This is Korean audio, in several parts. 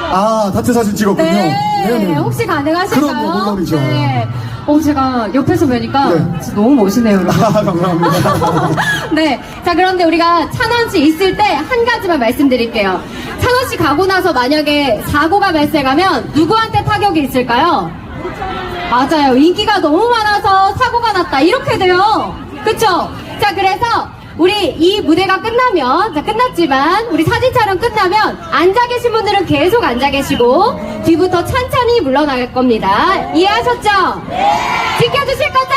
아, 다트 사진 찍었군요. 네, 네네. 혹시 가능하실까요? 그럼 뭐 물론이죠. 네. 어, 제가 옆에서 뵈니까 네. 진짜 너무 멋있네요, 여러분. 아, 감사합니다. 네. 자, 그런데 우리가 찬원 씨 있을 때 한 가지만 말씀드릴게요. 찬원 씨 가고 나서 만약에 사고가 발생하면 누구한테 타격이 있을까요? 맞아요. 인기가 너무 많아서 사고가 났다. 이렇게 돼요. 그쵸? 자, 그래서 우리 이 무대가 끝나면, 자, 끝났지만, 우리 사진 촬영 끝나면, 앉아 계신 분들은 계속 앉아 계시고, 뒤부터 천천히 물러나갈 겁니다. 이해하셨죠? 지켜주실 거죠?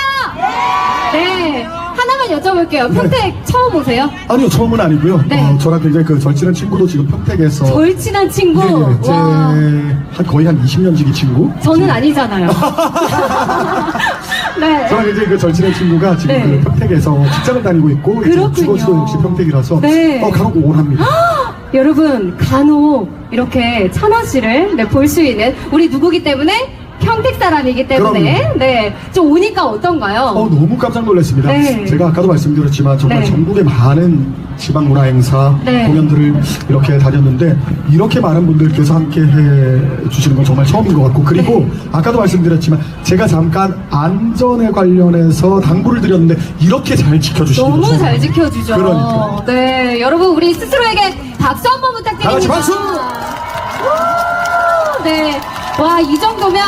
네. 하나만 여쭤볼게요. 평택 처음 오세요? 아니요, 처음은 아니고요. 네. 어, 저랑 굉장히 그 절친한 친구도 지금 평택에서. 절친한 친구? 예, 예, 제, 와. 한 거의 한 20년 지기 친구? 저는 아니잖아요. 네. 저랑 굉장히 그 절친한 친구가 지금 네. 그 평택에서 직장을 다니고 있고, 이제 그렇군요. 주거지도 역시 평택이라서, 네. 어, 간혹 오랍니다. 여러분 간혹 이렇게 찬원 씨를 네, 볼 수 있는 우리 누구기 때문에 평택 사람이기 때문에 네, 좀 오니까 어떤가요? 어, 너무 깜짝 놀랐습니다. 네. 제가 아까도 말씀드렸지만 정말 네. 전국의 많은 지방 문화 행사 네. 공연들을 이렇게 다녔는데 이렇게 많은 분들께서 함께 해 주시는 건 정말 처음인 것 같고 그리고 네. 아까도 말씀드렸지만 제가 잠깐 안전에 관련해서 당부를 드렸는데 이렇게 잘 지켜주시는 너무 건잘 지켜주죠. 그러니까요. 네, 여러분 우리 스스로에게 박수 한 번 부탁드립니다. 다 같이 박수! 네, 와 이 정도면.